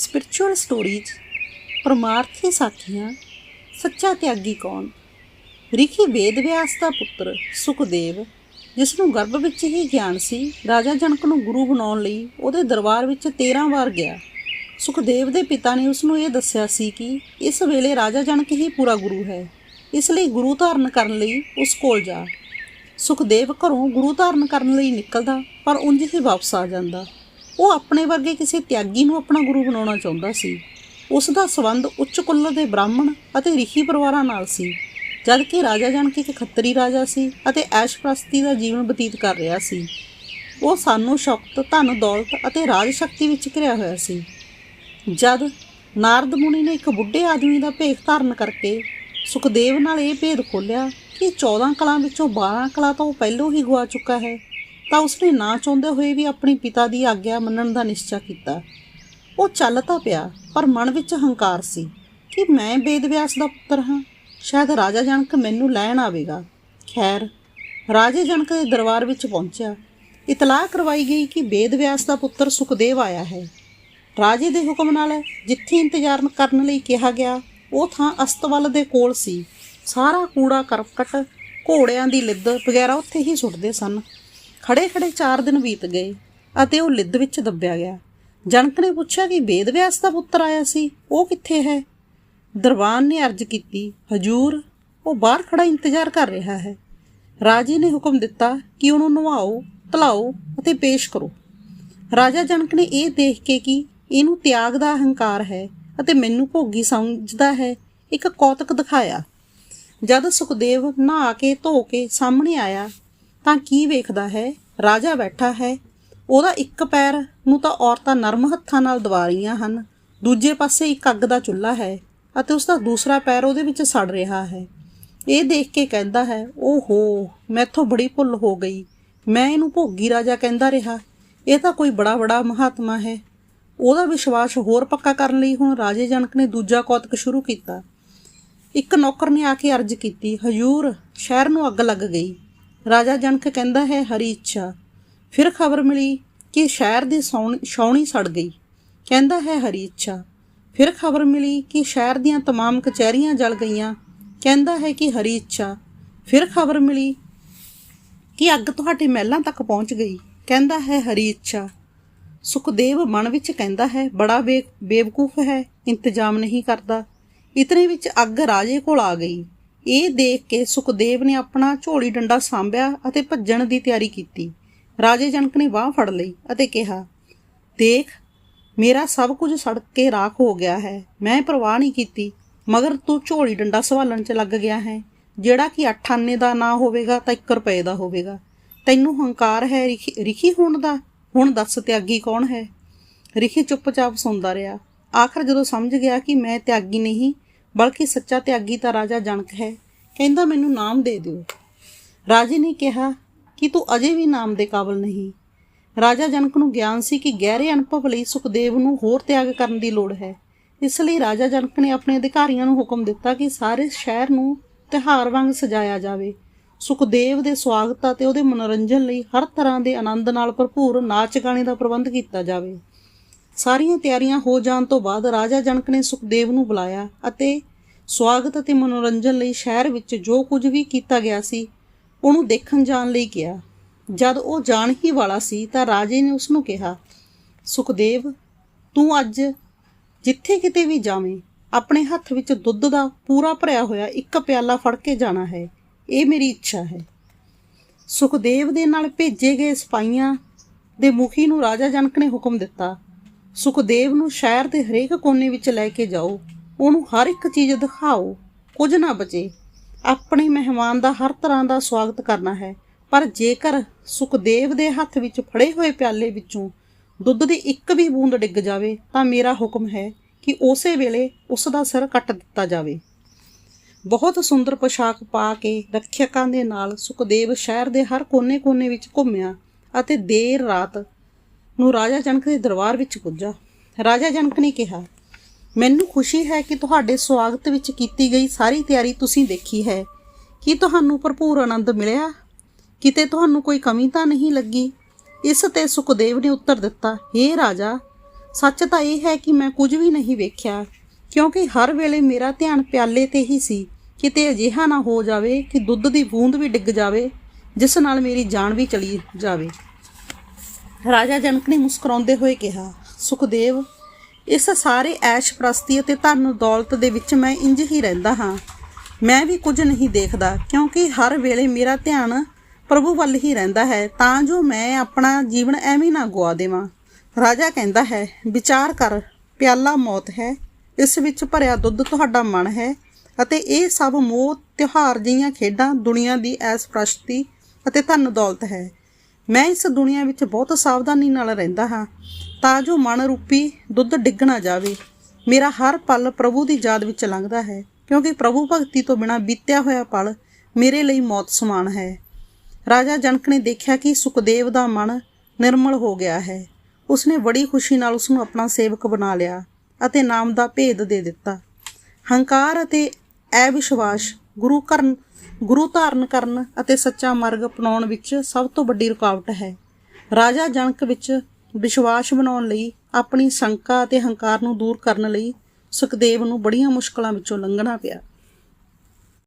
Spiritual stories ਪਰਮਾਰਥੀ ਸਾਖੀਆਂ ਸੱਚਾ ਤਿਆਗੀ ਕੌਣ? ਰਿਖੀ ਵੇਦ ਵਿਆਸ ਦਾ ਪੁੱਤਰ ਸੁਖਦੇਵ, ਜਿਸ ਨੂੰ ਗਰਭ ਵਿੱਚ ਹੀ ਗਿਆਨ ਸੀ, ਰਾਜਾ ਜਨਕ ਨੂੰ ਗੁਰੂ ਬਣਾਉਣ ਲਈ ਉਹਦੇ ਦਰਬਾਰ ਵਿੱਚ 13 ਵਾਰ ਗਿਆ। ਸੁਖਦੇਵ ਦੇ ਪਿਤਾ ਨੇ ਉਸ ਨੂੰ ਇਹ ਦੱਸਿਆ ਸੀ ਕਿ ਇਸ ਵੇਲੇ ਰਾਜਾ ਜਨਕ ਹੀ ਪੂਰਾ ਗੁਰੂ ਹੈ। ਇਸ ਲਈ ਗੁਰੂ ਧਾਰਨ ਕਰਨ ਲਈ ਉਸ ਕੋਲ ਜਾ। ਸੁਖਦੇਵ ਘਰੋਂ ਗੁਰੂ ਧਾਰਨ ਕਰਨ ਲਈ ਨਿਕਲਦਾ, ਪਰ ਉਂਝ ਹੀ ਵਾਪਸ ਆ ਜਾਂਦਾ। ਉਹ ਆਪਣੇ ਵਰਗੇ ਕਿਸੇ ਤਿਆਗੀ ਨੂੰ ਆਪਣਾ ਗੁਰੂ ਬਣਾਉਣਾ ਚਾਹੁੰਦਾ ਸੀ। ਉਸ ਦਾ ਸਬੰਧ ਉੱਚ ਕੁੱਲ ਦੇ ਬ੍ਰਾਹਮਣ ਅਤੇ ਰਿਸ਼ੀ ਪਰਿਵਾਰਾਂ ਨਾਲ ਸੀ ਜਦ ਕਿ ਰਾਜਾ ਜਨਕ ਇੱਕ ਖੱਤਰੀ ਰਾਜਾ ਸੀ ਅਤੇ ਐਸ਼ਪ੍ਰਸਤੀ ਦਾ ਜੀਵਨ ਬਤੀਤ ਕਰ ਰਿਹਾ ਸੀ। ਉਹ ਸਾਨੂੰ ਸ਼ਕਤ, ਧਨ, ਦੌਲਤ ਅਤੇ ਰਾਜ ਸ਼ਕਤੀ ਵਿੱਚ ਘਿਰਿਆ ਹੋਇਆ ਸੀ। ਜਦ ਨਾਰਦ ਮੁਨੀ ਨੇ ਇੱਕ ਬੁੱਢੇ ਆਦਮੀ ਦਾ ਭੇਖ ਧਾਰਨ ਕਰਕੇ ਸੁਖਦੇਵ ਨਾਲ ਇਹ ਭੇਦ ਖੋਲਿਆ ਕਿ 14 ਕਲਾਂ ਵਿੱਚੋਂ 12 ਕਲਾਂ ਤਾਂ ਉਹ ਪਹਿਲੋਂ ਹੀ ਗਵਾ ਚੁੱਕਾ ਹੈ ਤਾਂ ਉਸਨੇ ਨਾ ਚਾਹੁੰਦੇ ਹੋਏ ਵੀ ਆਪਣੇ ਪਿਤਾ ਦੀ ਆਗਿਆ ਮੰਨਣ ਦਾ ਨਿਸ਼ਚਾ ਕੀਤਾ। ਉਹ ਚੱਲ ਤਾਂ ਪਿਆ, ਪਰ ਮਨ ਵਿੱਚ ਹੰਕਾਰ ਸੀ ਕਿ ਮੈਂ ਬੇਦਵਿਆਸ ਦਾ ਪੁੱਤਰ ਹਾਂ। ਸ਼ਾਇਦ ਰਾਜਾ ਜਨਕ ਮੈਨੂੰ ਲੈਣ ਆਵੇਗਾ। ਖੈਰ, ਰਾਜੇ ਜਨਕ ਦੇ ਦਰਬਾਰ ਵਿੱਚ ਪਹੁੰਚਿਆ। ਇਤਲਾਹ ਕਰਵਾਈ ਗਈ ਕਿ ਬੇਦਵਿਆਸ ਦਾ ਪੁੱਤਰ ਸੁਖਦੇਵ ਆਇਆ ਹੈ। ਰਾਜੇ ਦੇ ਹੁਕਮ ਨਾਲ ਜਿੱਥੇ ਇੰਤਜ਼ਾਰ ਕਰਨ ਲਈ ਕਿਹਾ ਗਿਆ, ਉਹ ਥਾਂ ਅਸਤਵਲ ਦੇ ਕੋਲ ਸੀ। ਸਾਰਾ ਕੂੜਾ ਕਰਕਟ ਘੋੜਿਆਂ ਦੀ ਲਿੱਦ ਵਗੈਰਾ ਉੱਥੇ ਹੀ ਸੁੱਟਦੇ ਸਨ। ਖੜੇ ਖੜੇ 4 ਦਿਨ ਬੀਤ ਗਏ ਅਤੇ ਉਹ ਲਿੱਦ ਵਿੱਚ ਦੱਬਿਆ ਗਿਆ। ਜਨਕ ਨੇ ਪੁੱਛਿਆ ਕਿ ਵੇਦਵਿਆਸ ਦਾ ਪੁੱਤਰ ਆਇਆ ਸੀ, ਉਹ ਕਿੱਥੇ ਹੈ? ਦਰਬਾਨ ਨੇ ਅਰਜ਼ ਕੀਤੀ, ਹਜੂਰ, ਉਹ ਬਾਹਰ ਖੜਾ ਇੰਤਜ਼ਾਰ ਕਰ ਰਿਹਾ ਹੈ। ਰਾਜੇ ਨੇ ਹੁਕਮ ਦਿੱਤਾ ਕਿ ਉਹਨੂੰ ਨਵਾਓ ਧਲਾਓ ਅਤੇ ਪੇਸ਼ ਕਰੋ। ਰਾਜਾ ਜਨਕ ਨੇ ਇਹ ਦੇਖ ਕੇ ਕਿ ਇਹਨੂੰ ਤਿਆਗ ਦਾ ਅਹੰਕਾਰ ਹੈ ਅਤੇ ਮੈਨੂੰ ਭੋਗੀ ਸਮਝਦਾ ਹੈ, ਇੱਕ ਕੌਤਕ ਦਿਖਾਇਆ। ਜਦ ਸੁਖਦੇਵ ਨਹਾ ਕੇ ਧੋ ਕੇ ਸਾਹਮਣੇ ਆਇਆ ਤਾਂ ਕੀ ਵੇਖਦਾ ਹੈ? ਰਾਜਾ ਬੈਠਾ ਹੈ। ਉਹਦਾ ਇੱਕ ਪੈਰ ਨੂੰ ਤਾਂ ਔਰਤਾਂ ਨਰਮ ਹੱਥਾਂ ਨਾਲ ਦਬਾ ਰਹੀਆਂ ਹਨ। ਦੂਜੇ ਪਾਸੇ ਇੱਕ ਅੱਗ ਦਾ ਚੁੱਲ੍ਹਾ ਹੈ ਅਤੇ ਉਸ ਦਾ ਦੂਸਰਾ ਪੈਰ ਉਹਦੇ ਵਿੱਚ ਸੜ ਰਿਹਾ ਹੈ। ਇਹ ਦੇਖ ਕੇ ਕਹਿੰਦਾ ਹੈ, ਓਹੋ, ਮੈਥੋਂ ਬੜੀ ਭੁੱਲ ਹੋ ਗਈ। ਮੈਂ ਇਹਨੂੰ ਭੋਗੀ ਰਾਜਾ ਕਹਿੰਦਾ ਰਿਹਾ। ਇਹ ਤਾਂ ਕੋਈ ਬੜਾ ਬੜਾ ਮਹਾਤਮਾ ਹੈ। ਉਹਦਾ ਵਿਸ਼ਵਾਸ ਹੋਰ ਪੱਕਾ ਕਰਨ ਲਈ ਹੁਣ ਰਾਜੇ ਜਨਕ ਨੇ ਦੂਜਾ ਕੌਤਕ ਸ਼ੁਰੂ ਕੀਤਾ। ਇੱਕ ਨੌਕਰ ਨੇ ਆ ਕੇ ਅਰਜ਼ ਕੀਤੀ, ਹਜੂਰ, ਸ਼ਹਿਰ ਨੂੰ ਅੱਗ ਲੱਗ ਗਈ। ਰਾਜਾ ਜਨਕ ਕਹਿੰਦਾ ਹੈ ਹਰੀ ਇੱਛਾ ਫਿਰ ਖਬਰ ਮਿਲੀ ਕਿ ਸ਼ਹਿਰ ਦੀ ਸੌਣ- ਛਾਉਣੀ ਸੜ ਗਈ ਕਹਿੰਦਾ ਹੈ ਹਰੀ ਇੱਛਾ ਫਿਰ ਖਬਰ ਮਿਲੀ ਕਿ ਸ਼ਹਿਰ ਦੀਆਂ तमाम ਕਚਹਿਰੀਆਂ ਜਲ ਗਈਆਂ ਕਹਿੰਦਾ ਹੈ ਕਿ ਹਰੀ ਇੱਛਾ ਫਿਰ ਖਬਰ ਮਿਲੀ ਕਿ ਅੱਗ ਤੁਹਾਡੇ ਮਹਿਲਾਂ ਤੱਕ ਪਹੁੰਚ ਗਈ ਕਹਿੰਦਾ ਹੈ ਹਰੀ ਇੱਛਾ ਸੁਖਦੇਵ ਮਨ ਵਿੱਚ ਕਹਿੰਦਾ ਹੈ ਬੜਾ ਬੇ- ਬੇਵਕੂਫ ਹੈ ਇੰਤਜ਼ਾਮ ਨਹੀਂ ਕਰਦਾ ਇਤਨੇ ਵਿੱਚ ਅੱਗ ਰਾਜੇ ਕੋਲ ਆ ਗਈ ਇਹ ਦੇਖ ਕੇ ਸੁਖਦੇਵ ਨੇ ਆਪਣਾ ਝੋਲੀ ਡੰਡਾ ਸਾਂਭਿਆ ਅਤੇ ਭੱਜਣ ਦੀ ਤਿਆਰੀ ਕੀਤੀ। ਰਾਜੇ ਜਨਕ ਨੇ ਬਾਹ ਫੜ ਲਈ ਅਤੇ ਕਿਹਾ, ਦੇਖ, ਮੇਰਾ ਸਭ ਕੁਝ ਸੜ ਕੇ ਰਾਖ ਹੋ ਗਿਆ ਹੈ। ਮੈਂ ਪਰਵਾਹ ਨਹੀਂ ਕੀਤੀ, ਮਗਰ ਤੂੰ ਝੋਲੀ ਡੰਡਾ ਸੰਭਾਲਣ 'ਚ ਲੱਗ ਗਿਆ ਹੈ। ਜਿਹੜਾ ਕਿ 8 ਆਨੇ ਦਾ ਨਾ ਹੋਵੇਗਾ ਤਾਂ 1 ਰੁਪਏ ਦਾ ਹੋਵੇਗਾ। ਤੈਨੂੰ ਹੰਕਾਰ ਹੈ ਰਿਖੀ ਰਿਖੀ ਹੋਣ ਦਾ? ਹੁਣ ਦੱਸ ਤਿਆਗੀ ਕੌਣ ਹੈ? ਰਿਖੀ ਚੁੱਪਚਾਪ ਸੁਣਦਾ ਰਿਹਾ। ਆਖਰ ਜਦੋਂ ਸਮਝ ਗਿਆ ਕਿ ਮੈਂ ਤਿਆਗੀ ਨਹੀਂ ਬਲਕਿ ਸੱਚਾ ਤਿਆਗੀ ਤਾਂ ਰਾਜਾ ਜਨਕ ਹੈ। ਕਹਿੰਦਾ, ਮੈਨੂੰ ਨਾਮ ਦੇ ਦਿਓ। ਰਾਜੇ ਨੇ ਕਿਹਾ, ਕਿ ਤੂੰ ਅਜੇ ਵੀ ਨਾਮ ਦੇ ਕਾਬਲ ਨਹੀਂ? ਰਾਜਾ ਜਨਕ ਨੂੰ ਗਿਆਨ ਸੀ ਕਿ ਗਹਿਰੇ ਅਨੁਭਵ ਲਈ ਸੁਖਦੇਵ ਨੂੰ ਹੋਰ ਤਿਆਗ ਕਰਨ ਦੀ ਲੋੜ ਹੈ। ਇਸ ਲਈ ਰਾਜਾ ਜਨਕ ਨੇ ਆਪਣੇ ਅਧਿਕਾਰੀਆਂ ਨੂੰ ਹੁਕਮ ਦਿੱਤਾ ਕਿ ਸਾਰੇ ਸ਼ਹਿਰ ਨੂੰ ਤਿਹਾਰ ਵਾਂਗ ਸਜਾਇਆ ਜਾਵੇ। ਸੁਖਦੇਵ ਦੇ ਸਵਾਗਤ ਅਤੇ ਉਹਦੇ ਮਨੋਰੰਜਨ ਲਈ ਹਰ ਤਰ੍ਹਾਂ ਦੇ ਆਨੰਦ ਨਾਲ ਭਰਪੂਰ ਨਾਚ ਗਾਣੇ ਦਾ ਪ੍ਰਬੰਧ ਕੀਤਾ ਜਾਵੇ। ਸਾਰੀਆਂ ਤਿਆਰੀਆਂ ਹੋ ਜਾਣ ਤੋਂ ਬਾਅਦ ਰਾਜਾ ਜਨਕ ਨੇ ਸੁਖਦੇਵ ਨੂੰ ਬੁਲਾਇਆ ਅਤੇ ਸਵਾਗਤ ਅਤੇ ਮਨੋਰੰਜਨ ਲਈ ਸ਼ਹਿਰ ਵਿੱਚ ਜੋ ਕੁਝ ਵੀ ਕੀਤਾ ਗਿਆ ਸੀ, ਉਹਨੂੰ ਦੇਖਣ ਜਾਣ ਲਈ ਕਿਹਾ। ਜਦ ਉਹ ਜਾਣ ਹੀ ਵਾਲਾ ਸੀ ਤਾਂ ਰਾਜੇ ਨੇ ਉਸ ਨੂੰ ਕਿਹਾ, ਸੁਖਦੇਵ, ਤੂੰ ਅੱਜ ਜਿੱਥੇ ਕਿਤੇ ਵੀ ਜਾਵੇਂ, ਆਪਣੇ ਹੱਥ ਵਿੱਚ ਦੁੱਧ ਦਾ ਪੂਰਾ ਭਰਿਆ ਹੋਇਆ ਇੱਕ ਪਿਆਲਾ ਫੜ ਕੇ ਜਾਣਾ ਹੈ। ਇਹ ਮੇਰੀ ਇੱਛਾ ਹੈ। ਸੁਖਦੇਵ ਦੇ ਨਾਲ ਭੇਜੇ ਗਏ ਸਿਪਾਹੀਆਂ ਦੇ ਮੁਖੀ ਨੂੰ ਰਾਜਾ ਜਨਕ ਨੇ ਹੁਕਮ ਦਿੱਤਾ ਸੁਖਦੇਵ ਨੂੰ ਸ਼ਹਿਰ ਦੇ ਹਰੇਕ ਕੋਨੇ ਵਿੱਚ ਲੈ ਕੇ ਜਾਓ, ਉਹਨੂੰ ਹਰ ਇੱਕ ਚੀਜ਼ ਦਿਖਾਓ, ਕੁਝ ਨਾ ਬਚੇ। ਆਪਣੇ ਮਹਿਮਾਨ ਦਾ ਹਰ ਤਰ੍ਹਾਂ ਦਾ ਸਵਾਗਤ ਕਰਨਾ ਹੈ, ਪਰ ਜੇਕਰ ਸੁਖਦੇਵ ਦੇ ਹੱਥ ਵਿੱਚ ਫੜੇ ਹੋਏ ਪਿਆਲੇ ਵਿੱਚੋਂ ਦੁੱਧ ਦੀ ਇੱਕ ਵੀ ਬੂੰਦ ਡਿੱਗ ਜਾਵੇ, ਤਾਂ ਮੇਰਾ ਹੁਕਮ ਹੈ ਕਿ ਉਸੇ ਵੇਲੇ ਉਸ ਦਾ ਸਿਰ ਕੱਟ ਦਿੱਤਾ ਜਾਵੇ। ਬਹੁਤ ਸੁੰਦਰ ਪੋਸ਼ਾਕ ਪਾ ਕੇ ਰੱਖਿਅਕਾਂ ਦੇ ਨਾਲ ਸੁਖਦੇਵ ਸ਼ਹਿਰ ਦੇ ਹਰ ਕੋਨੇ-ਕੋਨੇ ਵਿੱਚ ਘੁੰਮਿਆ ਅਤੇ ਦੇਰ ਰਾਤ ਨੂੰ ਰਾਜਾ ਜਨਕ ਦੇ ਦਰਬਾਰ ਵਿੱਚ ਪੁੱਜਾ। ਰਾਜਾ ਜਨਕ ਨੇ ਕਿਹਾ, ਮੈਨੂੰ ਖੁਸ਼ੀ ਹੈ ਕਿ ਤੁਹਾਡੇ ਸਵਾਗਤ ਵਿੱਚ ਕੀਤੀ ਗਈ ਸਾਰੀ ਤਿਆਰੀ ਤੁਸੀਂ ਦੇਖੀ ਹੈ। ਕੀ ਤੁਹਾਨੂੰ ਭਰਪੂਰ ਆਨੰਦ ਮਿਲਿਆ? ਕਿਤੇ ਤੁਹਾਨੂੰ ਕੋਈ ਕਮੀ ਤਾਂ ਨਹੀਂ ਲੱਗੀ? ਇਸ ਤੇ ਸੁਖਦੇਵ ਨੇ ਉੱਤਰ ਦਿੱਤਾ हे ਰਾਜਾ, ਸੱਚ ਤਾਂ ਇਹ ਹੈ ਕਿ ਮੈਂ ਕੁਝ ਵੀ ਨਹੀਂ ਵੇਖਿਆ, ਕਿਉਂਕਿ ਹਰ ਵੇਲੇ ਮੇਰਾ ਧਿਆਨ ਪਿਆਲੇ ਤੇ ਹੀ ਸੀ। ਕਿਤੇ ਅਜਿਹਾ ਨਾ ਹੋ ਜਾਵੇ ਕਿ ਦੁੱਧ ਦੀ ਬੂੰਦ ਵੀ ਡਿੱਗ ਜਾਵੇ, ਜਿਸ ਨਾਲ ਮੇਰੀ ਜਾਨ ਵੀ ਚਲੀ ਜਾਵੇ। ਰਾਜਾ ਜਨਕ ਨੇ ਮੁਸਕਰਾਉਂਦੇ ਹੋਏ ਕਿਹਾ, ਸੁਖਦੇਵ, ਇਸ ਸਾਰੇ ਐਸ਼ ਪ੍ਰਸਤੀ ਅਤੇ ਧਨ ਦੌਲਤ ਦੇ ਵਿੱਚ ਮੈਂ ਇੰਜ ਹੀ ਰਹਿੰਦਾ ਹਾਂ। ਮੈਂ ਵੀ ਕੁਝ ਨਹੀਂ ਦੇਖਦਾ, ਕਿਉਂਕਿ ਹਰ ਵੇਲੇ ਮੇਰਾ ਧਿਆਨ ਪ੍ਰਭੂ ਵੱਲ ਹੀ ਰਹਿੰਦਾ ਹੈ, ਤਾਂ ਜੋ ਮੈਂ ਆਪਣਾ ਜੀਵਨ ਐਵੇਂ ਨਾ ਗਵਾ ਦੇਵਾਂ। ਰਾਜਾ ਕਹਿੰਦਾ ਹੈ, ਵਿਚਾਰ ਕਰ, ਪਿਆਲਾ ਮੌਤ ਹੈ, ਇਸ ਵਿੱਚ ਭਰਿਆ ਦੁੱਧ ਤੁਹਾਡਾ ਮਨ ਹੈ, ਅਤੇ ਇਹ ਸਭ ਮੋਹ, ਤਿਉਹਾਰ ਜਿਹੀਆਂ ਖੇਡਾਂ ਦੁਨੀਆ ਦੀ ਐਸ ਪ੍ਰਸਤੀ ਅਤੇ ਧਨ ਦੌਲਤ ਹੈ। ਮੈਂ ਇਸ ਦੁਨੀਆ ਵਿੱਚ ਬਹੁਤ ਸਾਵਧਾਨੀ ਨਾਲ ਰਹਿੰਦਾ ਹਾਂ ਤਾਂ ਜੋ ਮਨ ਰੂਪੀ ਦੁੱਧ ਡਿੱਗ ਨਾ ਜਾਵੇ। ਮੇਰਾ ਹਰ ਪਲ ਪ੍ਰਭੂ ਦੀ ਯਾਦ ਵਿੱਚ ਲੰਘਦਾ ਹੈ, ਕਿਉਂਕਿ ਪ੍ਰਭੂ ਭਗਤੀ ਤੋਂ ਬਿਨਾ ਬੀਤਿਆ ਹੋਇਆ ਪਲ ਮੇਰੇ ਲਈ ਮੌਤ ਸਮਾਨ ਹੈ। ਰਾਜਾ ਜਨਕ ਨੇ ਦੇਖਿਆ ਕਿ ਸੁਖਦੇਵ ਦਾ ਮਨ ਨਿਰਮਲ ਹੋ ਗਿਆ ਹੈ। ਉਸਨੇ ਬੜੀ ਖੁਸ਼ੀ ਨਾਲ ਉਸ ਨੂੰ ਆਪਣਾ ਸੇਵਕ ਬਣਾ ਲਿਆ ਅਤੇ ਨਾਮ ਦਾ ਭੇਦ ਦੇ ਦਿੱਤਾ। ਹੰਕਾਰ ਅਤੇ ਅਵਿਸ਼ਵਾਸ ਗੁਰੂ ਕਰਨ, ਗੁਰੂ ਧਾਰਨ ਕਰਨ ਅਤੇ ਸੱਚਾ ਮਾਰਗ ਅਪਣਾਉਣ ਵਿੱਚ ਸਭ ਤੋਂ ਵੱਡੀ ਰੁਕਾਵਟ ਹੈ। ਰਾਜਾ ਜਨਕ ਵਿੱਚ ਵਿਸ਼ਵਾਸ ਬਣਾਉਣ ਲਈ, ਆਪਣੀ ਸ਼ੰਕਾ ਅਤੇ ਹੰਕਾਰ ਨੂੰ ਦੂਰ ਕਰਨ ਲਈ ਸੁਖਦੇਵ ਨੂੰ ਬੜੀਆਂ ਮੁਸ਼ਕਲਾਂ ਵਿੱਚੋਂ ਲੰਘਣਾ ਪਿਆ।